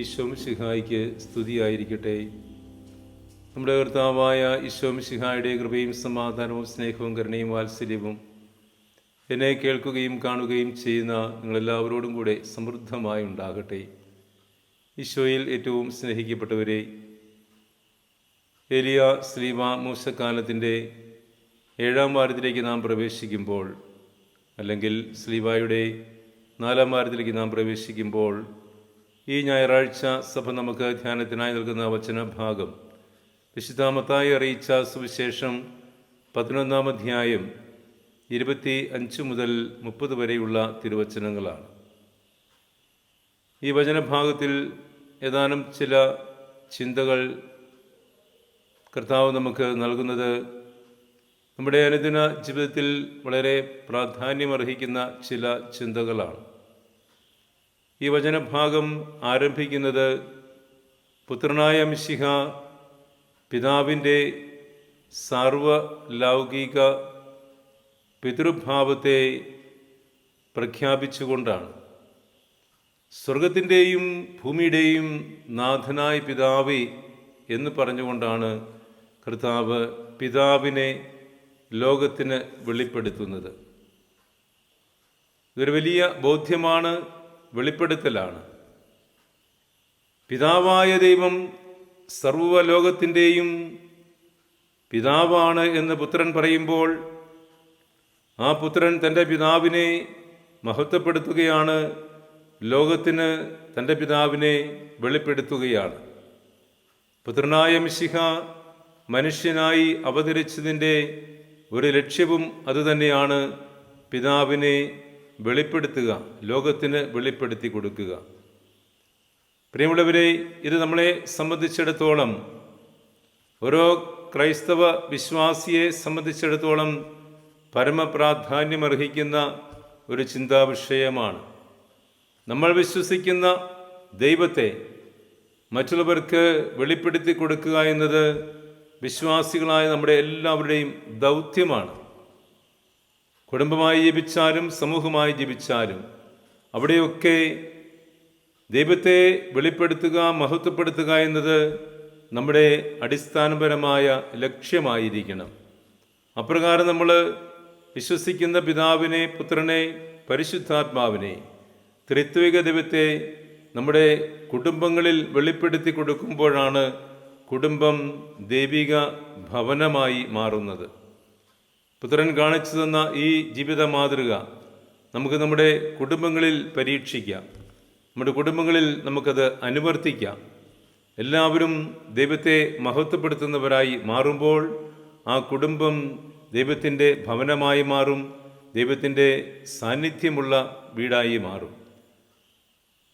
ഈശോം ശിഹായിക്ക് സ്തുതിയായിരിക്കട്ടെ. നമ്മുടെ കർത്താവായ ഈശോം ശിഹായുടെ കൃപയും സമാധാനവും സ്നേഹവും കരുണയും വാത്സല്യവും എന്നെ കേൾക്കുകയും കാണുകയും ചെയ്യുന്ന നിങ്ങളെല്ലാവരോടും കൂടെ സമൃദ്ധമായി ഉണ്ടാകട്ടെ. ഈശോയിൽ ഏറ്റവും സ്നേഹിക്കപ്പെട്ടവരെ എലിയ ശ്രീമ മൂസക്കാലത്തിന്റെ ഏഴാം വാരത്തിലേക്ക് നാം പ്രവേശിക്കുമ്പോൾ അല്ലെങ്കിൽ ശ്രീവായുടെ നാലാം വാരത്തിലേക്ക് നാം പ്രവേശിക്കുമ്പോൾ ഈ ഞായറാഴ്ച സഭ നമുക്ക് ധ്യാനത്തിനായി നൽകുന്ന വചന ഭാഗം. വിശുദ്ധാമത്തായി അറിയിച്ച സുവിശേഷം പതിനൊന്നാം അധ്യായം ഇരുപത്തി അഞ്ച് മുതൽ മുപ്പത് വരെയുള്ള തിരുവചനങ്ങളാണ്. ഈ വചനഭാഗത്തിൽ ഏതാനും ചില ചിന്തകൾ കർത്താവ് നമുക്ക് നൽകുന്നത് നമ്മുടെ അനുദിന ജീവിതത്തിൽ വളരെ പ്രാധാന്യമർഹിക്കുന്ന ചില ചിന്തകളാണ്. ഈ വചനഭാഗം ആരംഭിക്കുന്നത് പുത്രനായ മിശിഹ പിതാവിന്റെ സാർവലൗകിക പിതൃഭാവത്തെ പ്രഖ്യാപിച്ചുകൊണ്ടാണ്. സ്വർഗത്തിന്റെയും ഭൂമിയുടെയും നാഥനായ പിതാവേ എന്ന് പറഞ്ഞുകൊണ്ടാണ് കർത്താവ് പിതാവിനെ ലോകത്തിന് വെളിപ്പെടുത്തുന്നത്. ഇതൊരു വലിയ ബോധ്യമാണ്. വെളിപ്പെടുത്തലാണ്. പിതാവായ ദൈവം സർവലോകത്തിന്റെയും പിതാവാണ് എന്ന് പുത്രൻ പറയുമ്പോൾ ആ പുത്രൻ തന്റെ പിതാവിനെ മഹത്വപ്പെടുത്തുകയാണ് ലോകത്തിന് തന്റെ പിതാവിനെ വെളിപ്പെടുത്തുകയാണ്. പുത്രനായ മിശിഹ മനുഷ്യനായി അവതരിച്ചതിന്റെ ഒരു ലക്ഷ്യവും അതുതന്നെയാണ് പിതാവിനെ വെളിപ്പെടുത്തുക ലോകത്തിന് വെളിപ്പെടുത്തി കൊടുക്കുക. പ്രിയമുള്ളവരെ ഇത് നമ്മളെ സംബന്ധിച്ചിടത്തോളം ഓരോ ക്രൈസ്തവ വിശ്വാസിയെ സംബന്ധിച്ചിടത്തോളം പരമപ്രാധാന്യമർഹിക്കുന്ന ഒരു ചിന്താവിഷയമാണ്. നമ്മൾ വിശ്വസിക്കുന്ന ദൈവത്തെ മറ്റുള്ളവർക്ക് വെളിപ്പെടുത്തി കൊടുക്കുക എന്നത് വിശ്വാസികളായ നമ്മുടെ എല്ലാവരുടെയും ദൗത്യമാണ്. കുടുംബമായി ജീവിച്ചാലും സമൂഹമായി ജീവിച്ചാലും അവിടെയൊക്കെ ദൈവത്തെ വെളിപ്പെടുത്തുക മഹത്വപ്പെടുത്തുക എന്നത് നമ്മുടെ അടിസ്ഥാനപരമായ ലക്ഷ്യമായിരിക്കണം. അപ്രകാരം നമ്മൾ വിശ്വസിക്കുന്ന പിതാവിനെ പുത്രനെ പരിശുദ്ധാത്മാവിനെ ത്രിത്വിക ദൈവത്തെ നമ്മുടെ കുടുംബങ്ങളിൽ വെളിപ്പെടുത്തി കൊടുക്കുമ്പോഴാണ് കുടുംബം ദൈവിക ഭവനമായി മാറുന്നത്. പുത്രൻ കാണിച്ചു തന്ന ഈ ജീവിത മാതൃക നമുക്ക് നമ്മുടെ കുടുംബങ്ങളിൽ പരീക്ഷിക്കാം. നമ്മുടെ കുടുംബങ്ങളിൽ നമുക്കത് അനുവർത്തിക്കാം. എല്ലാവരും ദൈവത്തെ മഹത്വപ്പെടുത്തുന്നവരായി മാറുമ്പോൾ ആ കുടുംബം ദൈവത്തിന്റെ ഭവനമായി മാറും ദൈവത്തിന്റെ സാന്നിധ്യമുള്ള വീടായി മാറും.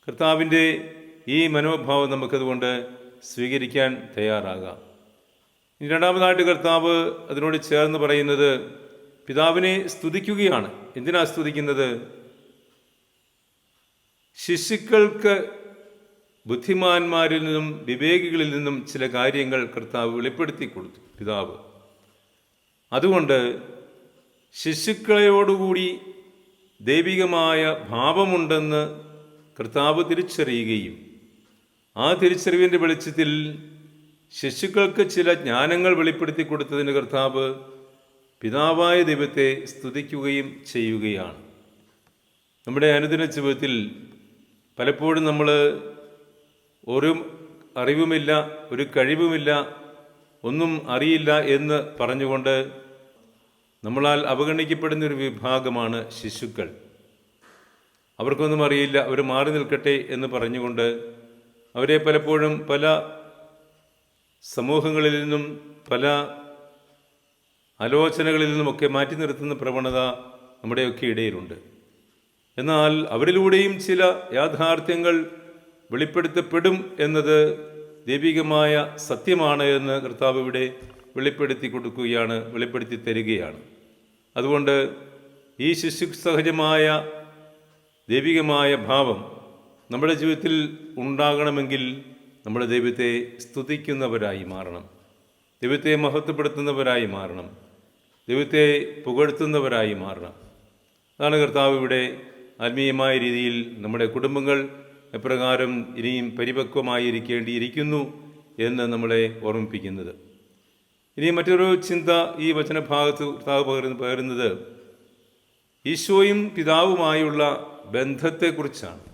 കർത്താവിന്റെ ഈ മനോഭാവം നമുക്കതുകൊണ്ട് സ്വീകരിക്കാൻ തയ്യാറാകാം. ഇനി രണ്ടാമതായിട്ട് കർത്താവ് അതിനോട് ചേർന്ന് പറയുന്നത് പിതാവിനെ സ്തുതിക്കുകയാണ്. എന്തിനാ സ്തുതിക്കുന്നത്? ശിശുക്കൾക്ക് ബുദ്ധിമാന്മാരിൽ നിന്നും വിവേകികളിൽ നിന്നും ചില കാര്യങ്ങൾ കർത്താവ് വെളിപ്പെടുത്തി കൊടുത്തു പിതാവ്. അതുകൊണ്ട് ശിശുക്കളയോടുകൂടി ദൈവികമായ ഭാവമുണ്ടെന്ന് കർത്താവ് തിരിച്ചറിയുകയും ആ തിരിച്ചറിവിന്റെ വെളിച്ചത്തിൽ ശിശുക്കൾക്ക് ചില ജ്ഞാനങ്ങൾ വെളിപ്പെടുത്തി കൊടുത്തതിന് കർത്താവ് പിതാവായ ദൈവത്തെ സ്തുതിക്കുകയും ചെയ്യുകയാണ്. നമ്മുടെ അനുദിന ജീവിതത്തിൽ പലപ്പോഴും നമ്മൾ ഒരു അറിവുമില്ല ഒരു കഴിവുമില്ല ഒന്നും അറിയില്ല എന്ന് പറഞ്ഞുകൊണ്ട് നമ്മളാൽ അവഗണിക്കപ്പെടുന്ന ഒരു വിഭാഗമാണ് ശിശുക്കൾ. അവർക്കൊന്നും അറിയില്ല അവർ മാറി നിൽക്കട്ടെ എന്ന് പറഞ്ഞുകൊണ്ട് അവരെ പലപ്പോഴും പല സമൂഹങ്ങളിൽ നിന്നും പല ആലോചനകളിൽ നിന്നുമൊക്കെ മാറ്റി നിർത്തുന്ന പ്രവണത നമ്മുടെയൊക്കെ ഇടയിലുണ്ട്. എന്നാൽ അവരിലൂടെയും ചില യാഥാർത്ഥ്യങ്ങൾ വെളിപ്പെടുത്തപ്പെടും എന്നത് ദൈവികമായ സത്യമാണ് എന്ന് കർത്താവ് ഇവിടെ വെളിപ്പെടുത്തി കൊടുക്കുകയാണ് വെളിപ്പെടുത്തി തരികയാണ്. അതുകൊണ്ട് ഈ ശിശു സഹജമായ ദൈവികമായ ഭാവം നമ്മുടെ ജീവിതത്തിൽ ഉണ്ടാകണമെങ്കിൽ നമ്മുടെ ദൈവത്തെ സ്തുതിക്കുന്നവരായി മാറണം. ദൈവത്തെ മഹത്വപ്പെടുത്തുന്നവരായി മാറണം. ദൈവത്തെ പുകഴ്ത്തുന്നവരായി മാറണം. അതാണ് കർത്താവ് ഇവിടെ ആത്മീയമായ രീതിയിൽ നമ്മുടെ കുടുംബങ്ങൾ എപ്രകാരം ഇനിയും പരിപക്വമായിരിക്കേണ്ടിയിരിക്കുന്നു എന്ന് നമ്മളെ ഓർമ്മിപ്പിക്കുന്നത്. ഇനി മറ്റൊരു ചിന്ത ഈ വചനഭാഗത്ത് കർത്താവ് പകരുന്ന പകരുന്നത് ഈശോയും പിതാവുമായുള്ള ബന്ധത്തെക്കുറിച്ചാണ്.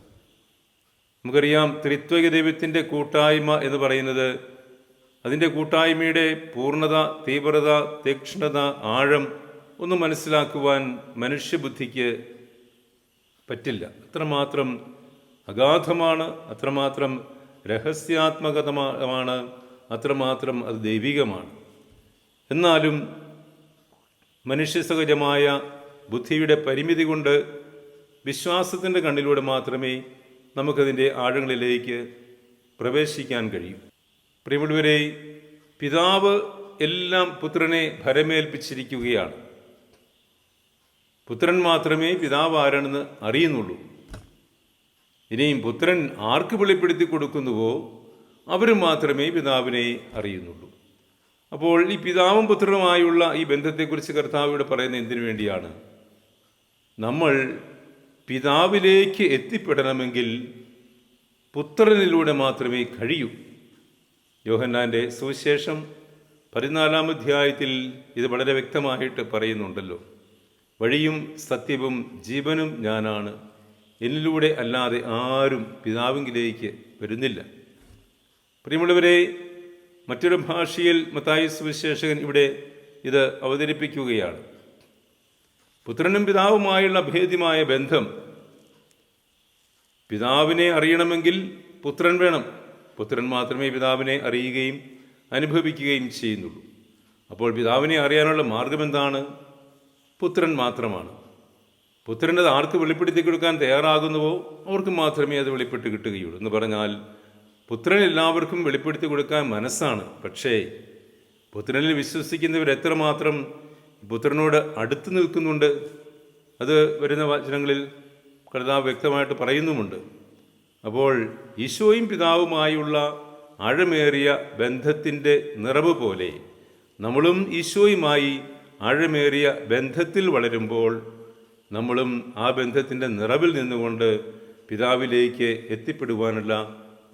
നമുക്കറിയാം ത്രിത്വക ദൈവത്തിന്റെ കൂട്ടായ്മ എന്ന് പറയുന്നത് അതിന്റെ കൂട്ടായ്മയുടെ പൂർണത തീവ്രത തീക്ഷ്ണത ആഴം ഒന്നും മനസ്സിലാക്കുവാൻ മനുഷ്യബുദ്ധിക്ക് പറ്റില്ല. അത്രമാത്രം അഗാധമാണ് അത്രമാത്രം രഹസ്യാത്മകതമാണ് അത്രമാത്രം അത് ദൈവികമാണ്. എന്നാലും മനുഷ്യസഹജമായ ബുദ്ധിയുടെ പരിമിതി കൊണ്ട് വിശ്വാസത്തിന്റെ കണ്ണിലൂടെ മാത്രമേ നമുക്കതിന്റെ ആഴങ്ങളിലേക്ക് പ്രവേശിക്കാൻ കഴിയും. പ്രിയമുള്ളവരെ പിതാവ് എല്ലാം പുത്രനെ ഭരമേൽപ്പിച്ചിരിക്കുകയാണ്. പുത്രൻ മാത്രമേ പിതാവ് ആരാണെന്ന് അറിയുന്നുള്ളൂ. ഇനിയും പുത്രൻ ആർക്ക് വെളിപ്പെടുത്തി കൊടുക്കുന്നുവോ അവർ മാത്രമേ പിതാവിനെ അറിയുന്നുള്ളൂ. അപ്പോൾ ഈ പിതാവും പുത്രനുമായുള്ള ഈ ബന്ധത്തെക്കുറിച്ച് കർത്താവ് ഇവിടെ പറയുന്നത് എന്തിനു വേണ്ടിയാണ്? നമ്മൾ പിതാവിലേക്ക് എത്തിപ്പെടണമെങ്കിൽ പുത്രനിലൂടെ മാത്രമേ കഴിയൂ. യോഹന്നാന്റെ സുവിശേഷം പതിനാലാം അധ്യായത്തിൽ ഇത് വളരെ വ്യക്തമായിട്ട് പറയുന്നുണ്ടല്ലോ. വഴിയും സത്യവും ജീവനും ഞാനാണ്. എന്നിലൂടെ അല്ലാതെ ആരും പിതാവിങ്കിലേക്ക് വരുന്നില്ല. പ്രിയമുള്ളവരെ മറ്റൊരു ഭാഷയിൽ മത്തായി സുവിശേഷകൻ ഇവിടെ ഇത് അവതരിപ്പിക്കുകയാണ്. പുത്രനും പിതാവുമായുള്ള ഭേദ്യമായ ബന്ധം. പിതാവിനെ അറിയണമെങ്കിൽ പുത്രൻ വേണം. പുത്രൻ മാത്രമേ പിതാവിനെ അറിയുകയും അനുഭവിക്കുകയും ചെയ്യുന്നുള്ളൂ. അപ്പോൾ പിതാവിനെ അറിയാനുള്ള മാർഗം എന്താണ്? പുത്രൻ മാത്രമാണ്. പുത്രന്റെ ആർക്ക് വെളിപ്പെടുത്തി കൊടുക്കാൻ തയ്യാറാകുന്നുവോ അവർക്ക് മാത്രമേ അത് വെളിപ്പെട്ട് കിട്ടുകയുള്ളൂ. എന്ന് പറഞ്ഞാൽ പുത്രൻ എല്ലാവർക്കും വെളിപ്പെടുത്തി കൊടുക്കാൻ മനസ്സാണ്. പക്ഷേ പുത്രനിൽ വിശ്വസിക്കുന്നവർ എത്രമാത്രം പുത്രനോട് അടുത്ത് നിൽക്കുന്നുണ്ട്. അത് വരുന്ന വചനങ്ങളിൽ കർത്താവ് വ്യക്തമായിട്ട് പറയുന്നുമുണ്ട്. അപ്പോൾ ഈശോയും പിതാവുമായുള്ള ആഴമേറിയ ബന്ധത്തിന്റെ നിറവ് പോലെ നമ്മളും ഈശോയുമായി ആഴമേറിയ ബന്ധത്തിൽ വളരുമ്പോൾ നമ്മളും ആ ബന്ധത്തിന്റെ നിറവിൽ നിന്നുകൊണ്ട് പിതാവിലേക്ക് എത്തിപ്പെടുവാനുള്ള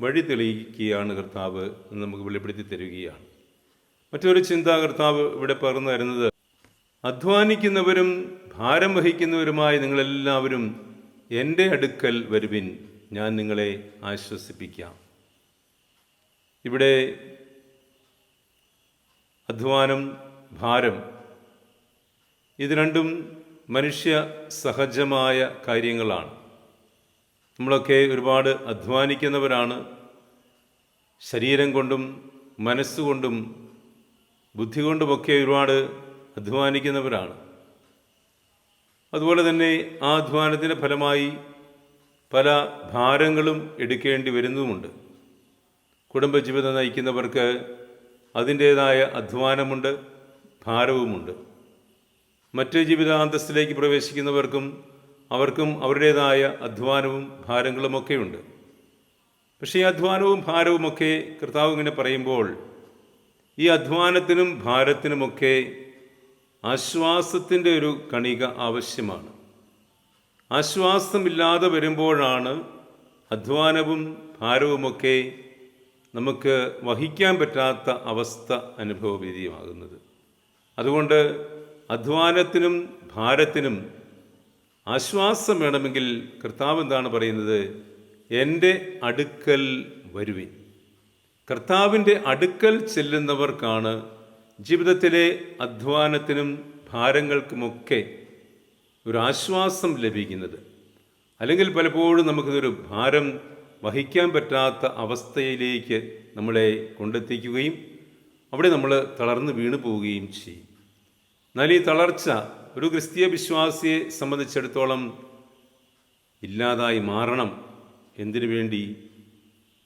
വഴി തെളിയിക്കുകയാണ് കർത്താവ് എന്ന് നമുക്ക് വെളിപ്പെടുത്തി തരികയാണ്. മറ്റൊരു ചിന്താ കർത്താവ് ഇവിടെ പറഞ്ഞു തരുന്നത് അധ്വാനിക്കുന്നവരും ഭാരം വഹിക്കുന്നവരുമായി നിങ്ങളെല്ലാവരും എന്റെ അടുക്കൽ വരുവിൻ. ഞാൻ നിങ്ങളെ ആശ്വസിപ്പിക്കാം. ഇവിടെ അധ്വാനം ഭാരം ഇത് രണ്ടും മനുഷ്യ സഹജമായ കാര്യങ്ങളാണ്. നമ്മളൊക്കെ ഒരുപാട് അധ്വാനിക്കുന്നവരാണ്. ശരീരം കൊണ്ടും മനസ്സുകൊണ്ടും ബുദ്ധി കൊണ്ടുമൊക്കെ ഒരുപാട് അധ്വാനിക്കുന്നവരാണ്. അതുപോലെ തന്നെ ആ അധ്വാനത്തിന്റെ ഫലമായി പല ഭാരങ്ങളും എടുക്കേണ്ടി വരുന്നതുമുണ്ട് കുടുംബജീവിതം നയിക്കുന്നവർക്ക് അതിന്റേതായ അധ്വാനമുണ്ട് ഭാരവുമുണ്ട്. മറ്റ് ജീവിതാന്തസ്സിലേക്ക് പ്രവേശിക്കുന്നവർക്കും അവർക്കും അവരുടേതായ അധ്വാനവും ഭാരങ്ങളുമൊക്കെയുണ്ട്. പക്ഷേ ഈ അധ്വാനവും ഭാരവുമൊക്കെ കർത്താവ് ഇങ്ങനെ പറയുമ്പോൾ ഈ അധ്വാനത്തിനും ഭാരത്തിനുമൊക്കെ ആശ്വാസത്തിന്റെ ഒരു കണിക ആവശ്യമാണ്. ആശ്വാസമില്ലാതെ വരുമ്പോഴാണ് അധ്വാനവും ഭാരവുമൊക്കെ നമുക്ക് വഹിക്കാൻ പറ്റാത്ത അവസ്ഥ അനുഭവവേദ്യമാകുന്നത് അതുകൊണ്ട് അധ്വാനത്തിനും ഭാരത്തിനും ആശ്വാസം വേണമെങ്കിൽ കർത്താവ് എന്താണ് പറയുന്നത്? എന്റെ അടുക്കൽ വരുവിൻ. കർത്താവിന്റെ അടുക്കൽ ചെല്ലുന്നവർക്കാണ് ജീവിതത്തിലെ അധ്വാനത്തിനും ഭാരങ്ങൾക്കുമൊക്കെ ഒരു ആശ്വാസം ലഭിക്കുന്നത്. അല്ലെങ്കിൽ പലപ്പോഴും നമുക്കിതൊരു ഭാരം വഹിക്കാൻ പറ്റാത്ത അവസ്ഥയിലേക്ക് നമ്മളെ കൊണ്ടെത്തിക്കുകയും അവിടെ നമ്മൾ തളർന്നു വീണു പോവുകയും ചെയ്യും. എന്നാൽ ഈ തളർച്ച ഒരു ക്രിസ്തീയ വിശ്വാസിയെ സംബന്ധിച്ചിടത്തോളം ഇല്ലാതായി മാറണം എന്തിനു വേണ്ടി?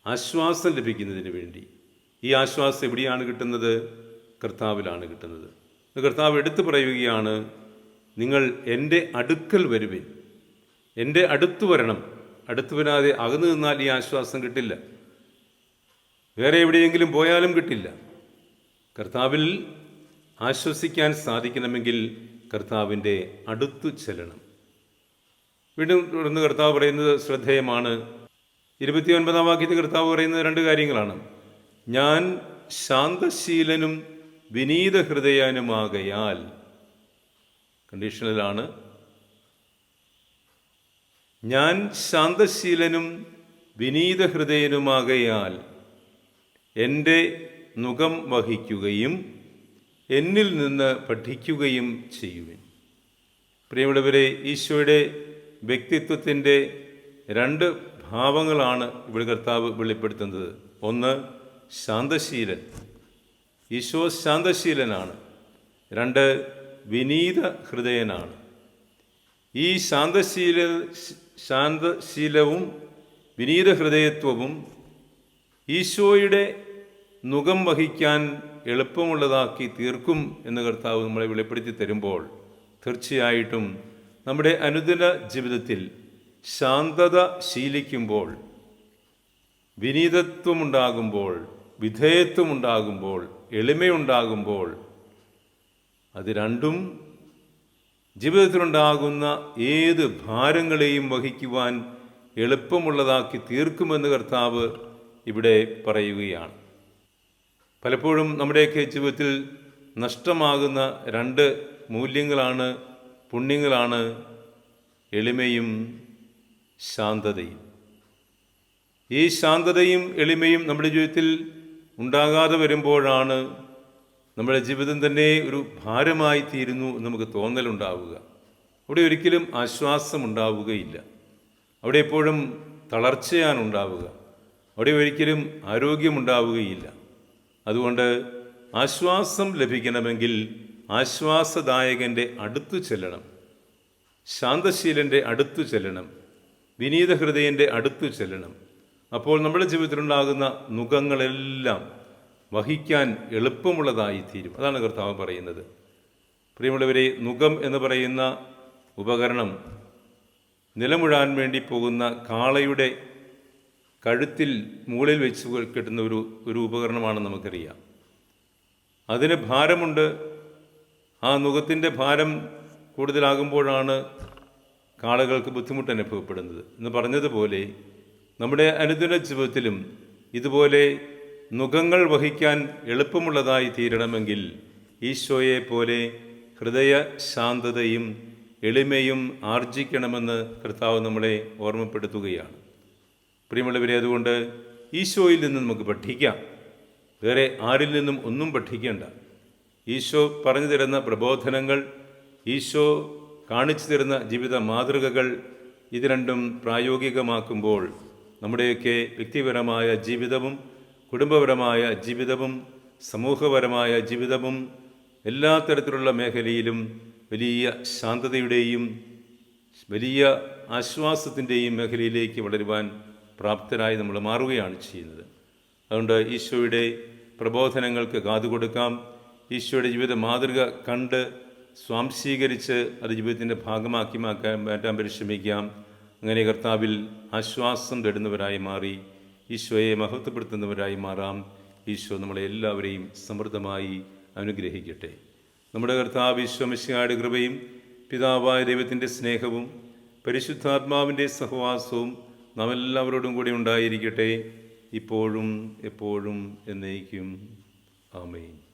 ആശ്വാസം ലഭിക്കുന്നതിന് വേണ്ടി. ഈ ആശ്വാസം എവിടെയാണ് കിട്ടുന്നത്? കർത്താവിലാണ് കിട്ടുന്നത്. കർത്താവ് എടുത്തു പറയുകയാണ് നിങ്ങൾ എന്റെ അടുക്കൽ വരുവിൻ. എന്റെ അടുത്തു വരണം. അടുത്തു വരാതെ അകന്നു നിന്നാൽ ഈ ആശ്വാസം കിട്ടില്ല. വേറെ എവിടെയെങ്കിലും പോയാലും കിട്ടില്ല. കർത്താവിൽ ആശ്വസിക്കാൻ സാധിക്കണമെങ്കിൽ കർത്താവിന്റെ അടുത്തു ചെല്ലണം. വീണ്ടും തുടർന്ന് കർത്താവ് പറയുന്നത് ശ്രദ്ധേയമാണ്. ഇരുപത്തിയൊൻപതാം വാക്യത്തിൽ കർത്താവ് പറയുന്ന രണ്ട് കാര്യങ്ങളാണ്. ഞാൻ ശാന്തശീലനും വിനീത ഹൃദയാനുമാകയാൽ കണ്ടീഷണലാണ് ഞാൻ ശാന്തശീലനും വിനീത ഹൃദയനുമാകയാൽ എന്റെ മുഖം വഹിക്കുകയും എന്നിൽ നിന്ന് പഠിക്കുകയും ചെയ്യുവിൻ. പ്രിയമുള്ളവരെ ഈശോയുടെ വ്യക്തിത്വത്തിന്റെ രണ്ട് ഭാവങ്ങളാണ് ഇവിടെ കർത്താവ് വെളിപ്പെടുത്തുന്നത്. ഒന്ന് ശാന്തശീലൻ. ഈശോ ശാന്തശീലനാണ്. രണ്ട് വിനീത ഹൃദയനാണ്. ഈ ശാന്തശീല ശാന്തശീലവും വിനീത ഹൃദയത്വവും ഈശോയുടെ മുഖം വഹിക്കാൻ എളുപ്പമുള്ളതാക്കി തീർക്കും എന്ന് കർത്താവ് നമ്മളെ വെളിപ്പെടുത്തി തരുമ്പോൾ തീർച്ചയായിട്ടും നമ്മുടെ അനുദിന ജീവിതത്തിൽ ശാന്തത ശീലിക്കുമ്പോൾ വിനീതത്വമുണ്ടാകുമ്പോൾ വിധേയത്വമുണ്ടാകുമ്പോൾ എളിമയുണ്ടാകുമ്പോൾ അത് രണ്ടും ജീവിതത്തിലുണ്ടാകുന്ന ഏത് ഭാരങ്ങളെയും വഹിക്കുവാൻ എളുപ്പമുള്ളതാക്കി തീർക്കുമെന്ന് കർത്താവ് ഇവിടെ പറയുകയാണ്. പലപ്പോഴും നമ്മുടെയൊക്കെ ജീവിതത്തിൽ നഷ്ടമാകുന്ന രണ്ട് മൂല്യങ്ങളാണ് പുണ്യങ്ങളാണ് എളിമയും ശാന്തതയും. ഈ ശാന്തതയും എളിമയും നമ്മുടെ ജീവിതത്തിൽ ഉണ്ടാകാതെ വരുമ്പോഴാണ് നമ്മുടെ ജീവിതം തന്നെ ഒരു ഭാരമായി തീരുന്നു എന്ന് നമുക്ക് തോന്നലുണ്ടാവുക. അവിടെ ഒരിക്കലും ആശ്വാസം ഉണ്ടാവുകയില്ല അവിടെ എപ്പോഴും തളർച്ചയാണ് ഉണ്ടാവുക അവിടെ ഒരിക്കലും ആരോഗ്യമുണ്ടാവുകയില്ല. അതുകൊണ്ട് ആശ്വാസം ലഭിക്കണമെങ്കിൽ ആശ്വാസദായകന്റെ അടുത്തു ചെല്ലണം. ശാന്തശീലന്റെ അടുത്തു ചെല്ലണം. വിനീത ഹൃദയന്റെ അടുത്തു ചെല്ലണം. അപ്പോൾ നമ്മുടെ ജീവിതത്തിലുണ്ടാകുന്ന നുഖങ്ങളെല്ലാം വഹിക്കാൻ എളുപ്പമുള്ളതായി തീരും. അതാണ് കർത്താവ് പറയുന്നത്. പ്രിയമുള്ളവരെ നുഖം എന്ന് പറയുന്ന ഉപകരണം നിലമുഴാൻ വേണ്ടി പോകുന്ന കാളയുടെ കഴുത്തിൽ മുകളിൽ വെച്ച് കിട്ടുന്ന ഒരു ഒരു ഉപകരണമാണ് നമുക്കറിയാം. അതിന് ഭാരമുണ്ട്. ആ നുഖത്തിന്റെ ഭാരം കൂടുതലാകുമ്പോഴാണ് കാളകൾക്ക് ബുദ്ധിമുട്ട് അനുഭവപ്പെടുന്നത്. എന്ന് പറഞ്ഞതുപോലെ നമ്മുടെ അനുദിന ജീവിതത്തിലും ഇതുപോലെ നുഖങ്ങൾ വഹിക്കാൻ എളുപ്പമുള്ളതായി തീരണമെങ്കിൽ ഈശോയെ പോലെ ഹൃദയ ശാന്തതയും എളിമയും ആർജിക്കണമെന്ന് കർത്താവ് നമ്മളെ ഓർമ്മപ്പെടുത്തുകയാണ്. പ്രിയമുള്ളവരെ അതുകൊണ്ട് ഈശോയിൽ നിന്ന് നമുക്ക് പഠിക്കാം. വേറെ ആരിൽ നിന്നും ഒന്നും പഠിക്കേണ്ട. ഈശോ പറഞ്ഞു തരുന്ന പ്രബോധനങ്ങൾ ഈശോ കാണിച്ചു തരുന്ന ജീവിത മാതൃകകൾ ഇത് രണ്ടും പ്രായോഗികമാക്കുമ്പോൾ നമ്മുടെയൊക്കെ വ്യക്തിപരമായ ജീവിതവും കുടുംബപരമായ ജീവിതവും സമൂഹപരമായ ജീവിതവും എല്ലാ തരത്തിലുള്ള മേഖലയിലും വലിയ ശാന്തതയുടെയും വലിയ ആശ്വാസത്തിന്റെയും മേഖലയിലേക്ക് വളരുവാൻ പ്രാപ്തരായി നമ്മൾ മാറുകയാണ് ചെയ്യുന്നത്. അതുകൊണ്ട് ഈശോയുടെ പ്രബോധനങ്ങൾക്ക് കാതുകൊടുക്കാം ഈശോയുടെ ജീവിത മാതൃക കണ്ട് സ്വാംശീകരിച്ച് അത് ജീവിതത്തിന്റെ ഭാഗമാക്കി മാറ്റാൻ പരിശ്രമിക്കാം. അങ്ങനെ കർത്താവിൽ ആശ്വാസം തേടുന്നവരായി മാറി ഈശോയെ മഹത്വപ്പെടുത്തുന്നവരായി മാറാം. ഈശോ നമ്മളെ എല്ലാവരെയും സമൃദ്ധമായി അനുഗ്രഹിക്കട്ടെ. നമ്മുടെ കർത്താവ് ഈശോമിശിയാട് കൃപയും പിതാവായ ദൈവത്തിന്റെ സ്നേഹവും പരിശുദ്ധാത്മാവിന്റെ സഹവാസവും നാം എല്ലാവരോടും കൂടി ഉണ്ടായിരിക്കട്ടെ. ഇപ്പോഴും എപ്പോഴും എന്നേക്കും. ആമേൻ.